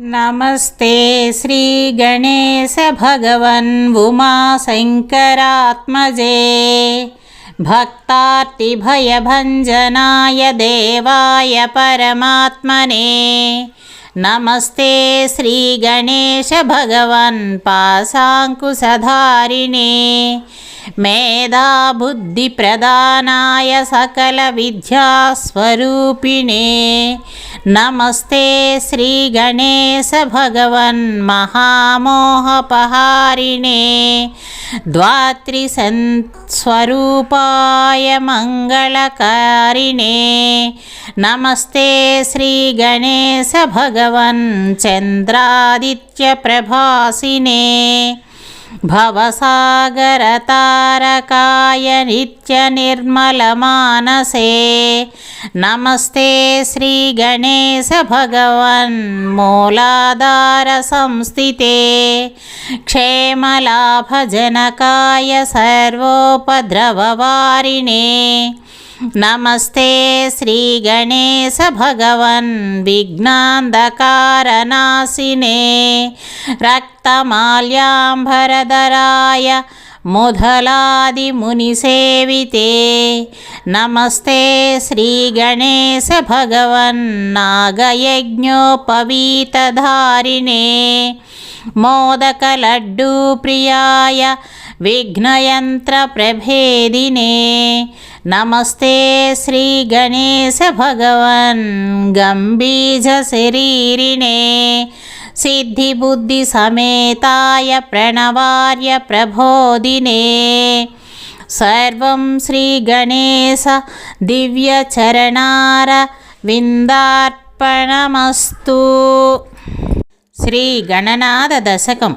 नमस्ते श्रीगणेशभगवन् उमाशङ्करात्मजे भक्तार्तिभयभञ्जनाय देवाय परमात्मने नमस्ते श्रीगणेशभगवन् पाशाङ्कुशधारिणे मेधाबुद्धिप्रदानाय सकलविद्यास्वरूपिणे नमस्ते श्रीगणेशभगवन् महामोहपहारिणे द्वात्रिसंस्वरूपाय मङ्गलकारिणे नमस्ते श्रीगणेशभगवन् चन्द्रादित्यप्रभासिने भवसागरतारकाय नित्यनिर्मलमानसे नमस्ते श्रीगणेशभगवन् मूलाधारसंस्थिते क्षेमलाभजनकाय सर्वोपद्रववारिणे नमस्ते श्रीगणेशभगवन् विघ्नान्धकारनाशिने रक्तमाल्याम्बरधराय मुधलादिमुनिसेविते नमस्ते श्रीगणेशभगवन्नागयज्ञोपवीतधारिणे मोदकलड्डूप्रियाय विघ्नयन्त्रप्रभेदिने నమస్తే శ్రీ గణేశ భగవన్ గంభీజ శరీరిణే. సిద్ధిబుద్ధి సమేతాయ ప్రణవార్య ప్రబోధినే. సర్వం శ్రీ గణేశ దివ్యచరణార విందార్పణమస్తు. శ్రీ గణనాథ దశకం.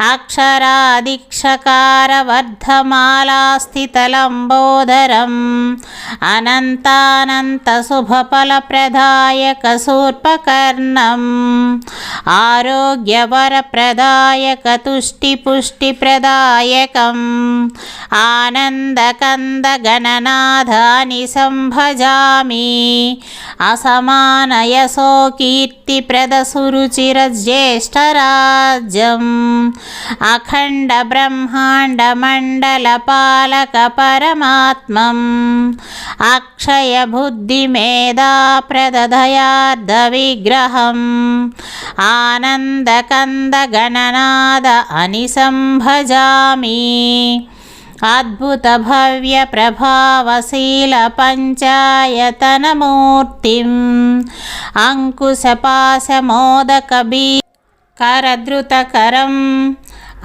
अक्षरादिक्षकारवर्धमालास्थितलम्बोदरम् अनन्तानन्तशुभफलप्रदायकसूर्पकर्णम् आरोग्यवरप्रदायकतुष्टिपुष्टिप्रदायकम् आनन्दकन्दगणनाधानि सम्भजामि असमानयसो कीर्तिप्रदसुरुचिरज्येष्ठराज्यम् अखण्डब्रह्माण्डमण्डलपालकपरमात्मम् अक्षयबुद्धिमेधाप्रदधयार्धविग्रहम् आनन्दकन्दगणनाद अनिसम्भजामि अद्भुतभव्यप्रभावशीलपञ्चायतनमूर्तिम् अङ्कुशपाशमोदकबी करद्रुतकरम्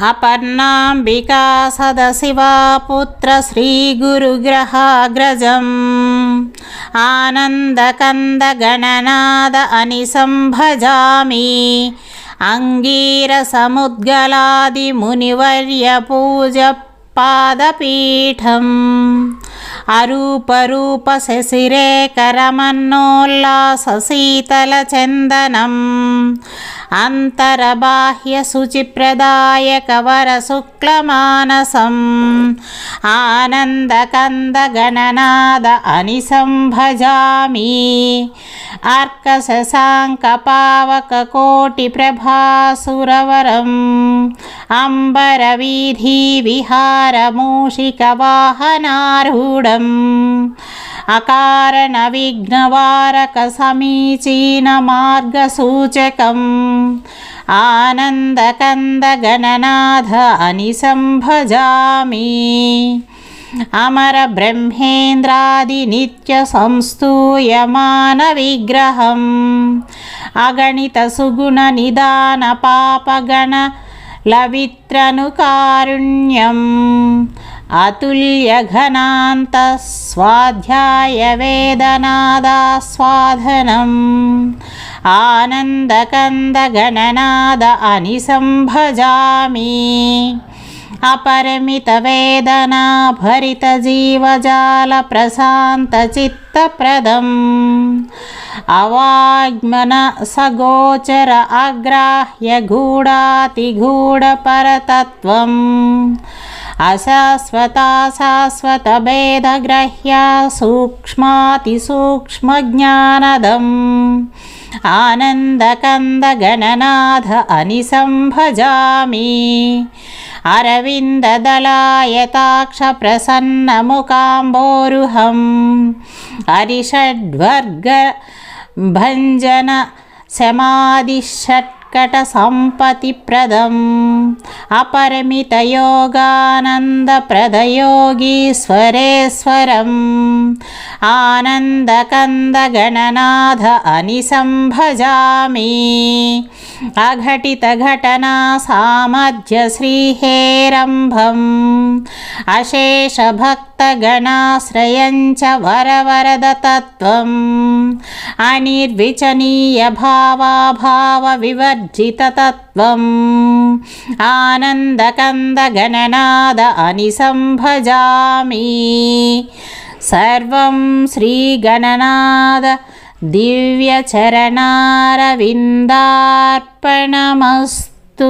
अपर्णाम्बिका सदशिवा पुत्रश्रीगुरुग्रहाग्रजम् आनन्दकन्दगणनाद अनिसम्भजामि अङ्गीरसमुद्गलादिमुनिवर्यपूजपादपीठम् अरूपरूपशशिरेकरमन्नोल्लासशीतलचन्दनम् अन्तर्बाह्यशुचिप्रदायकवरशुक्लमानसम् आनन्दकन्दगणनाद अनिसम्भजामि अर्कशशाङ्कपावककोटिप्रभासुरवरम् अम्बरवीधिविहारमूषिकवाहनारूढम् अकारणविघ्नवारकसमीचीनमार्गसूचकम् आनन्दकन्दगणनाथ अनिसम्भजामि अमरब्रह्मेन्द्रादिनित्यसंस्तूयमानविग्रहम् अगणितसुगुणनिदानपापगण लवित्रनुकारुण्यम् अतुल्यघनान्तस्वाध्यायवेदनादास्वाधनम् आनन्दकन्दगणनाद अनिसम्भजामि अपरिमितवेदना भरितजीवजाल प्रशान्तचित्तप्रदम् अवाग्मन सगोचर अग्राह्य गूढातिगूढपरतत्त्वम् अशाश्वता शाश्वतभेदग्रह्या सूक्ष्मातिसूक्ष्मज्ञानदम् आनन्दकन्दगणनाथ अनि सम्भजामि अरविन्ददलायताक्षप्रसन्नमुकाम्बोरुहम्। अरिषड्वर्गभञ्जनशमादिषट् शमादिषट्कटसम्पतिप्रदम् अपरमितयोगानन्दप्रदयोगीश्वरेश्वरम् आनन्दकन्दगणनाथ अनिसं అఘటితఘటనా సామధ్య శ్రీహేరంభం. అశేషభక్తగణాశ్రయం చ వరవరదతత్వం. అనిర్విచనీయభావాభావ వివర్జితతత్వం ఆనందకందగణనాద అనిసంభజామి. సర్వం శ్రీగణనాద दिव्यचरणारविन्दार्पणमस्तु